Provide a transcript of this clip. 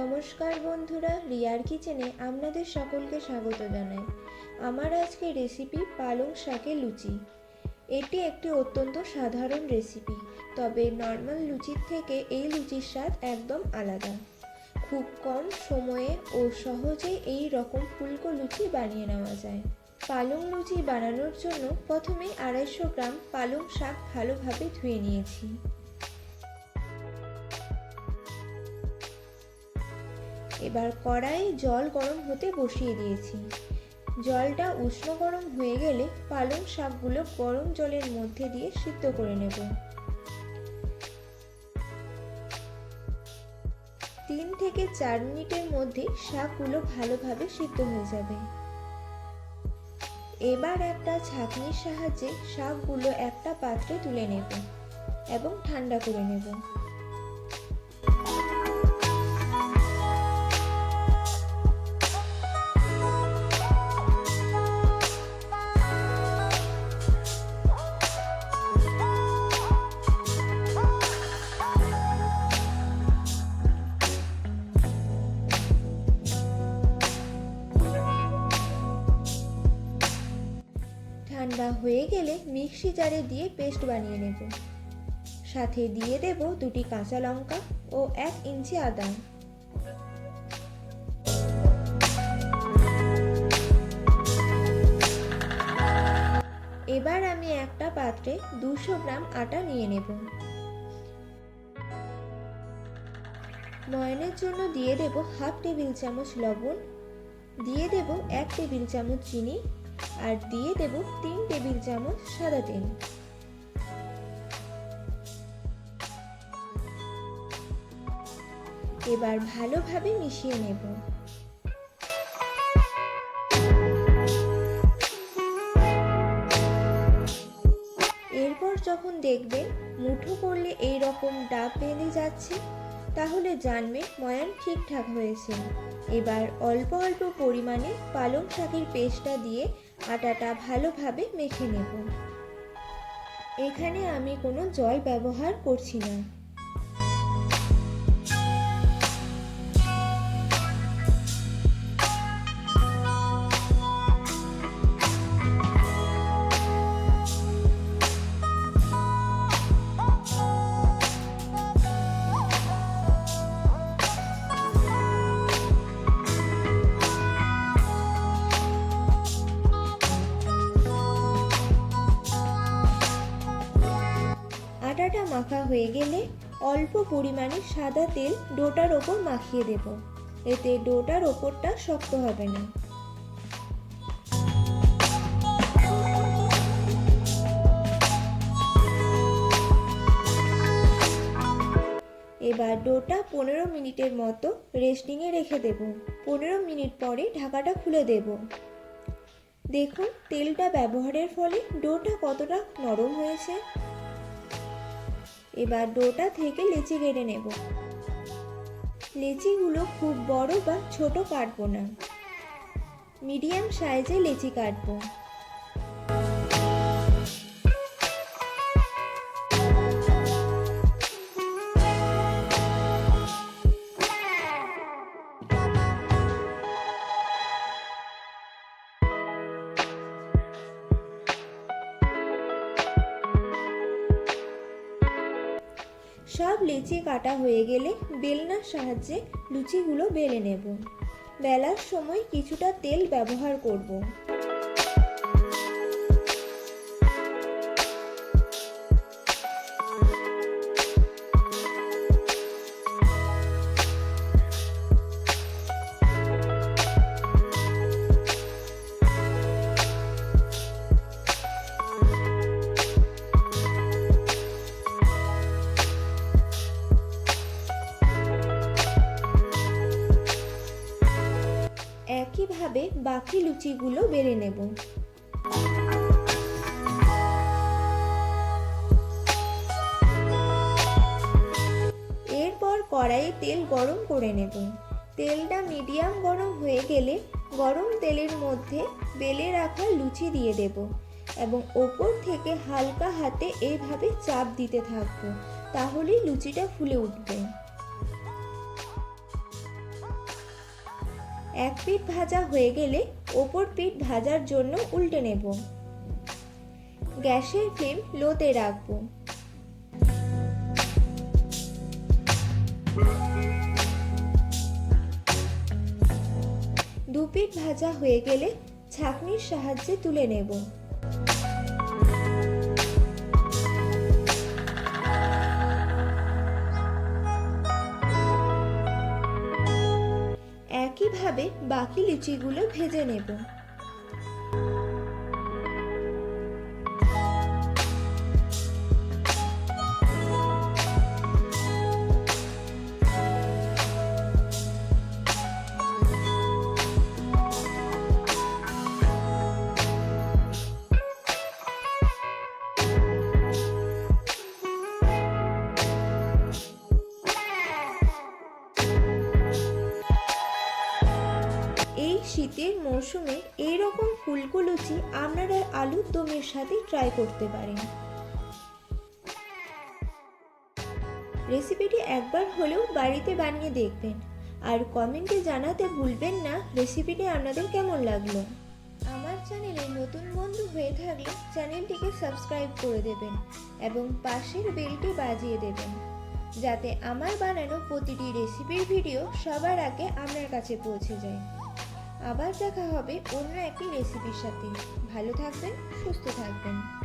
নমস্কার বন্ধুরা, রিয়ার কিচেনে আপনাদের সকলকে স্বাগত জানাই। আমার আজকে রেসিপি পালং শাকে লুচি। এটি একটি অত্যন্ত সাধারণ রেসিপি তবে নর্মাল লুচির থেকে এই লুচির স্বাদ একদম আলাদা। খুব কম সময়ে ও সহজেই এই রকম ফুলকো লুচি বানিয়ে নেওয়া যায়। পালং লুচি বানানোর জন্য প্রথমেই আড়াইশো গ্রাম পালং শাক ভালোভাবে ধুয়ে নিয়েছি। এবার কড়াই জল গরম হতে বসিয়ে দিয়েছি। জলটা উষ্ণ গরম হয়ে গেলে পালং শাকগুলো গরম জলের মধ্যে দিয়ে সিদ্ধ করে নেব। তিন থেকে চার মিনিটের মধ্যে শাকগুলো ভালোভাবে সিদ্ধ হয়ে যাবে। এবার একটা ছাঁকনির সাহায্যে শাকগুলো একটা পাত্রে তুলে নেব এবং ঠান্ডা করে নেব। ঠান্ডা হয়ে গেলে মিক্সি জারে দিয়ে পেস্ট বানিয়ে নেব। সাথে দিয়ে দেব দুটি কাঁচা লঙ্কা ও এক ইঞ্চি আদা। এবার আমি একটা পাত্রে দুশো গ্রাম আটা নিয়ে নেব। ময়নের জন্য দিয়ে দেব হাফ টেবিল চামচ লবণ, দিয়ে দেব এক টেবিল চামচ চিনি আর দিয়ে দেব তিন টেবিল চামচ সাদা তেল। এবার ভালোভাবে মিশিয়ে নেব। এরপর যখন দেখবেন মুঠো করলে এই রকম ডাব বেঁধে যাচ্ছে, তাহলে জানবেন ময়ান ঠিকঠাক হয়েছে। এবার অল্প অল্প পরিমাণে পালং শাকের পেস্টটা দিয়ে আটাটা ভালোভাবে মেখে নেব। এখানে আমি কোনো জল ব্যবহার করছি না। আটাটা মাখা হয়ে গেলে অল্প পরিমাণে সাদা তেল ডোটার ওপর মাখিয়ে দেব। এতে ডোটার ওপরটা শক্ত হবে না। এবার ডোটা পনেরো মিনিটের মতো রেস্টিংয়ে রেখে দেব। পনেরো মিনিট পরে ঢাকাটা খুলে দেব। দেখুন, তেলটা ব্যবহারের ফলে ডোটা কতটা নরম হয়েছে। এবার ডোটা থেকে লেচি কেটে নেব। লেচিগুলো খুব বড় বা ছোট কাটবো না। মিডিয়াম সাইজে লেচি কাটবো। সব লেচি কাটা হয়ে গেলে বেলনার সাহায্যে লুচিগুলো বেলে নেব। বেলার সময় কিছুটা তেল ব্যবহার করব। বাকি লুচিগুলো বেড়ে নেব। এরপর কড়াইয়ে তেল গরম করে নেব। তেলটা মিডিয়াম গরম হয়ে গেলে গরম তেলের মধ্যে বেলে রাখা লুচি দিয়ে দেব এবং ওপর থেকে হালকা হাতে এইভাবে চাপ দিতে থাকব, তাহলেই লুচিটা ফুলে উঠবে। এক পিঠ ভাজা হয়ে গেলে ওপর পিঠ ভাজার জন্য উল্টে নেব। গ্যাসের ফ্লেম লোতে রাখব। দু পিঠ ভাজা হয়ে গেলে ছাঁকনির সাহায্যে তুলে নেব। একইভাবে বাকি লিচিগুলো ভেজে নেব। এই শীতের মরশুমে এইরকম ফুলকুলুচি আপনারা আলুর দমের সাথে ট্রাই করতে পারেন। রেসিপিটি একবার হলেও বাড়িতে বানিয়ে দেখবেন। আর কমেন্টে জানাতে ভুলবেন না রেসিপিটি আপনাদের কেমন লাগল। আমার চ্যানেলে নতুন বন্ধু হয়ে থাকলে চ্যানেলটিকে সাবস্ক্রাইব করে দেবেন এবং পাশের বেলটি বাজিয়ে দেবেন, যাতে আমার বানানো প্রতিটি রেসিপির ভিডিও সবার আগে আপনার কাছে পৌঁছে যায়। আবার দেখা হবে অন্য একটি রেসিপির সাথে। ভালো থাকবেন সুস্থ থাকবেন।